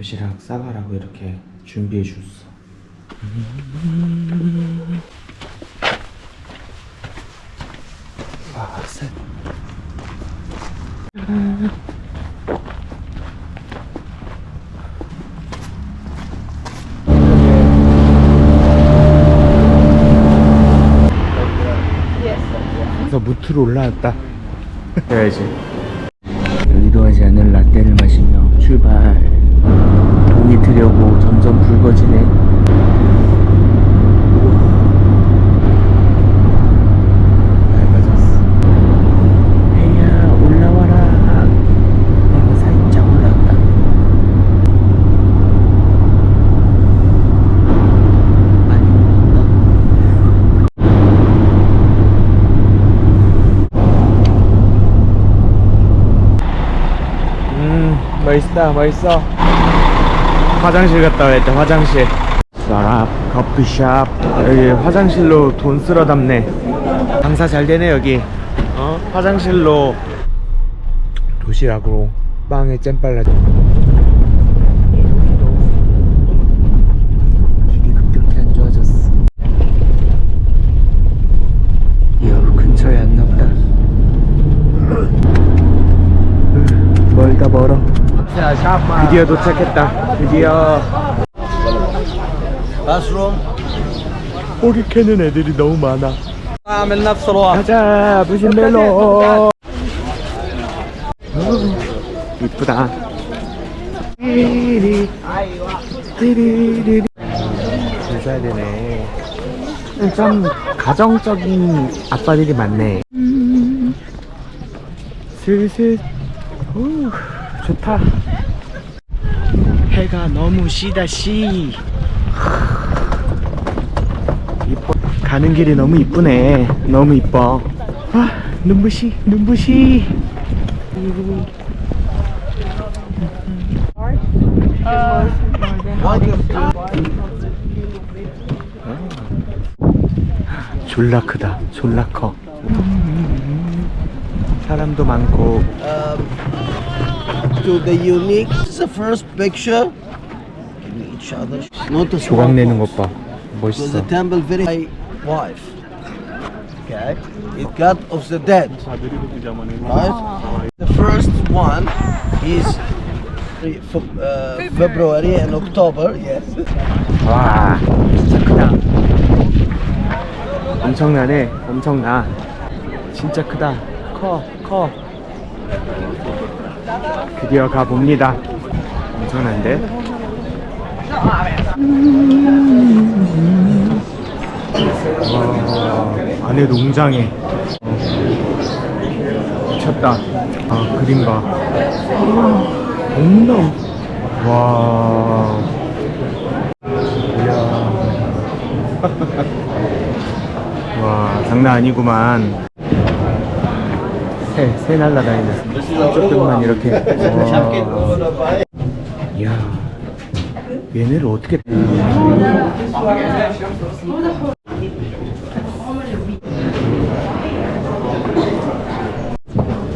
도시락 싸가라고 이렇게 준비해 줬어. 와, 셋. 그래서 무트로 올라왔다. 해야지. 의도 하지 않은 라떼를 마시며 출발. 동이 트려고 점점 붉어지네. 많이 올라왔다. 음 멋있어 화장실 갔다 와야겠다 화장실. 쏴랍 커피숍. 여기 화장실로 돈 쓸어 담네. 장사 잘 되네 여기. 어? 화장실로. 도시락으로 빵에 잼 발라 되게 급격히 안 좋아졌어 이야 근처에 안 나보다 멀다 멀어 드디어 도착했다. 드디어. 고기 캐는 애들이 너무 많아. 아, 맨날 서러워. 가자, 무슨 멜로. 이쁘다. 잘 사야 되네. 음, 참 가정적인 아빠들이 많네. 슬슬. 오. 좋다. 해가 너무 시다 시. 이뻐 가는 길이 너무 이쁘네. 너무 이뻐. 아 눈부시 눈부시. 졸라 크다. 졸라 커. 사람도 많고 to the unique. This is the first picture. Giving each other. Notice 조각 one 내는 pose. 것 봐 Was the 멋있어 temple very my wife. Okay. It God of the dead. Right. The first one is Fe- uh, February and October. Yes. 와 진짜 크다 엄청나네 엄청나 진짜 크다 커커 드디어 가봅니다. 엄청난데? 와 안에 농장에 미쳤다. 아 그림 봐 엄청 와. 와 장난 아니구만 새, 새 날라다니는 한쪽들만 이렇게 와. 이야 얘네를 어떻게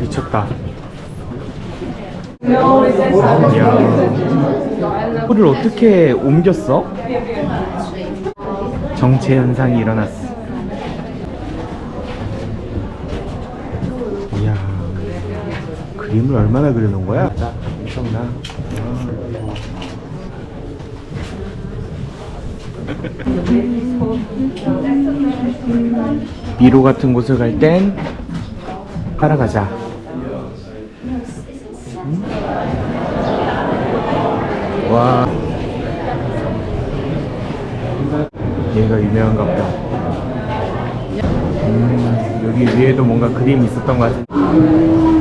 미쳤다 이야 이거를 어떻게 옮겼어? 정체 현상이 일어났어. 이야, 그림을 얼마나 그려놓은 거야? 엄청나. 미로 같은 곳을 갈 땐 따라가자. 음? 와. 얘가 유명한가 보다. 음, 여기 위에도 뭔가 그림이 있었던 것 같은.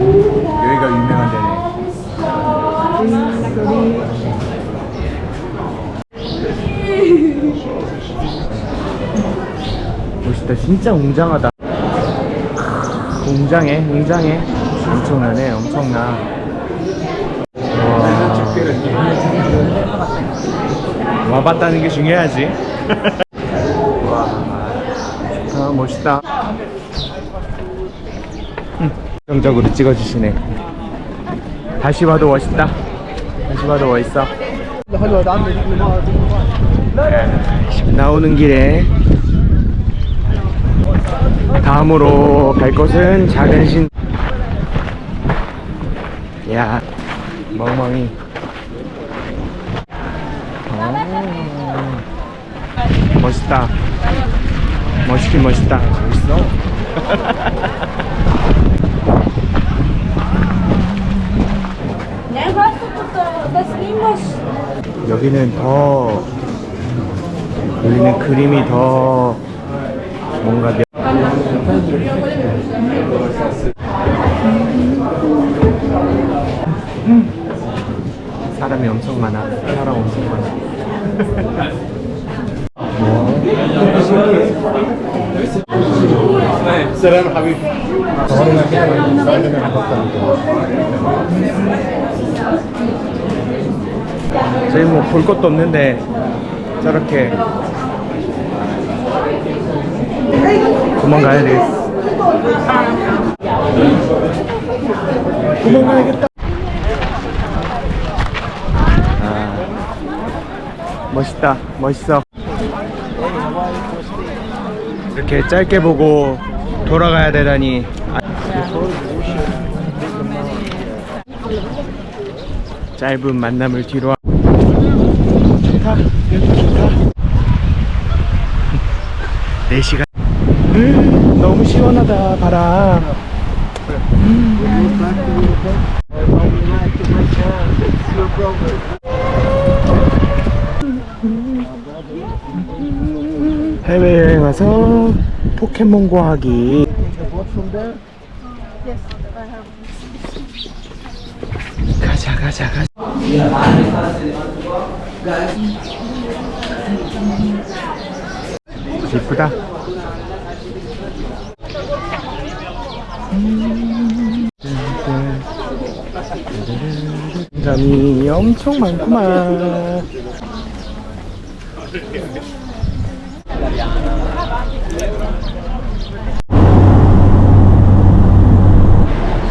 여기가 유명한 데네. 멋있다. 진짜 웅장하다. 크, 웅장해, 웅장해. 엄청나네, 엄청나. 와. 와봤다는 게 중요하지. 와, 멋있다. 응, 긍정적으로 찍어주시네. 다시 봐도 멋있다. 다시 봐도 멋있어. 나오는 길에 다음으로 갈 곳은 작은 신. 야, 멍멍이. 어, 멋있다. 멋있긴 멋있다. 멋있어. 여기는 더 여기는 그림이 더 뭔가 며- 음. 사람이 엄청 많아 사람 엄청 많아 저희 뭐 볼 것도 없는데 저렇게 도망가야 되겠어. 도망가야겠다. 아, 멋있다 멋있어. 이렇게 짧게 보고 돌아가야 되다니. 아, 짧은 만남을 뒤로 하- 좋다 여기 좋다 4시간 음, 너무 시원하다 바람. 해외여행 와서 포켓몬고 하기. 가자 가자 가자. 이쁘다 잠이 엄청 많구만.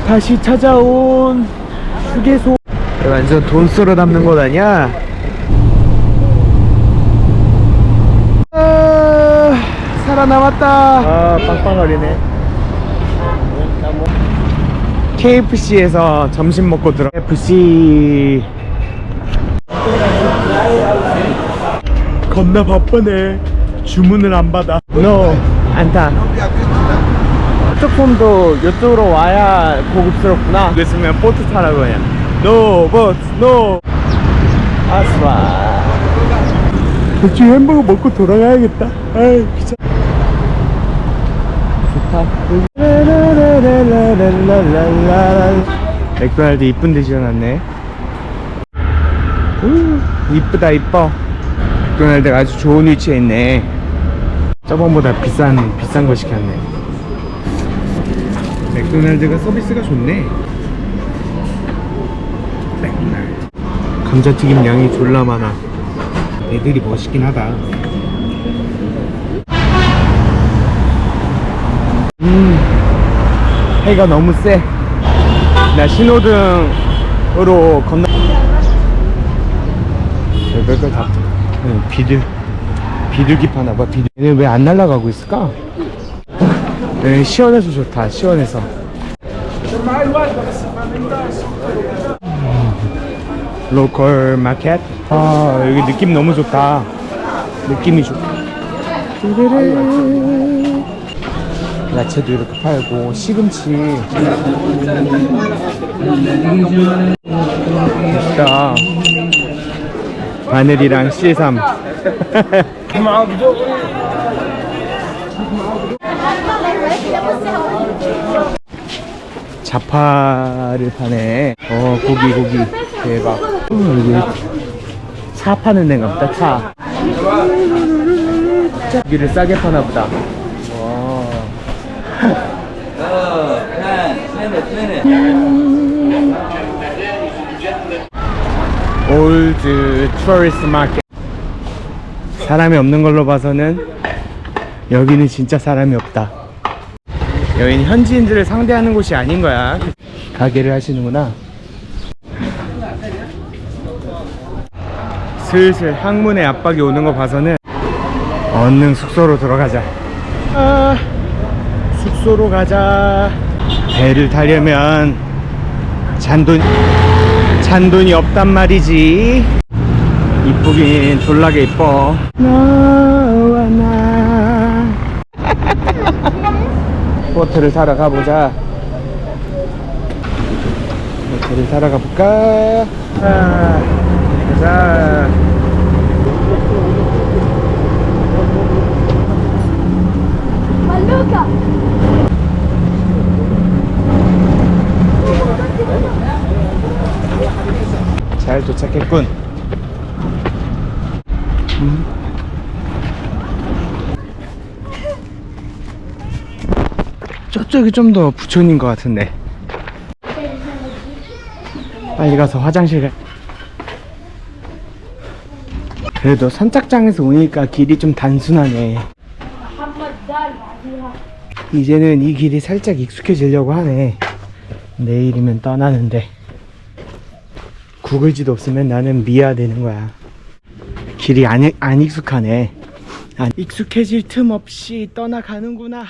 다시 찾아온 휴게소. 완전 돈 쓸어 담는 곳 아니야? 아, 살아남았다. 아 빵빵거리네 KFC에서 점심 먹고 들어. KFC 겁나 바쁘네. 주문을 안 받아. No 안타. 스마트폰도 이쪽으로 와야 고급스럽구나. 그랬으면 보트 타라고 그냥. No boat no. 아스와 대충 햄버거 먹고 돌아가야겠다. 아이 귀찮 좋다 맥도날드 이쁜 데 지어놨네. 이쁘다 이뻐. 맥도날드가 아주 좋은 위치에 있네. 저번보다 비싼 비싼 거 시켰네. 맥도날드가 서비스가 좋네. 맥도날드. 감자튀김 양이 졸라 많아. 애들이 멋있긴 하다. 해가 너무 세 나 신호등으로 건너 별걸 다 응, 비둘 비둘기 파나 봐 비둘. 얘는 왜 안 날아가고 있을까? 네, 시원해서 좋다 시원해서. 로컬 마켓? 아 여기 느낌 너무 좋다. 느낌이 좋다. 야채도 이렇게 팔고 시금치 맛있다 마늘이랑 씨삼 자파를 파네. 어, 고기, 고기. 대박. 차 파는 데인가 보다, 차. 고기를 싸게 파나 보다. 와. 올드 트러리스트 마켓. 사람이 없는 걸로 봐서는 여기는 진짜 사람이 없다. 여기는 현지인들을 상대하는 곳이 아닌 거야. 가게를 하시는구나. 슬슬 항문에 압박이 오는 거 봐서는 얼른 숙소로 들어가자. 아, 숙소로 가자. 배를 타려면 잔돈 잔돈이 없단 말이지. 이쁘긴 졸라게 이뻐. 너와 나. 보트를 타러 가보자. 보트를 타러 가볼까? 아, 가자. 잘 도착했군. 음. 저쪽이 좀 더 부촌인 것 같은데. 빨리 가서 화장실 가 그래도 선착장에서 오니까 길이 좀 단순하네. 이제는 이 길이 살짝 익숙해지려고 하네. 내일이면 떠나는데. 구글지도 없으면 나는 미아 되는 거야. 길이 안, 안 익숙하네. 안 익숙해질 틈 없이 떠나가는구나.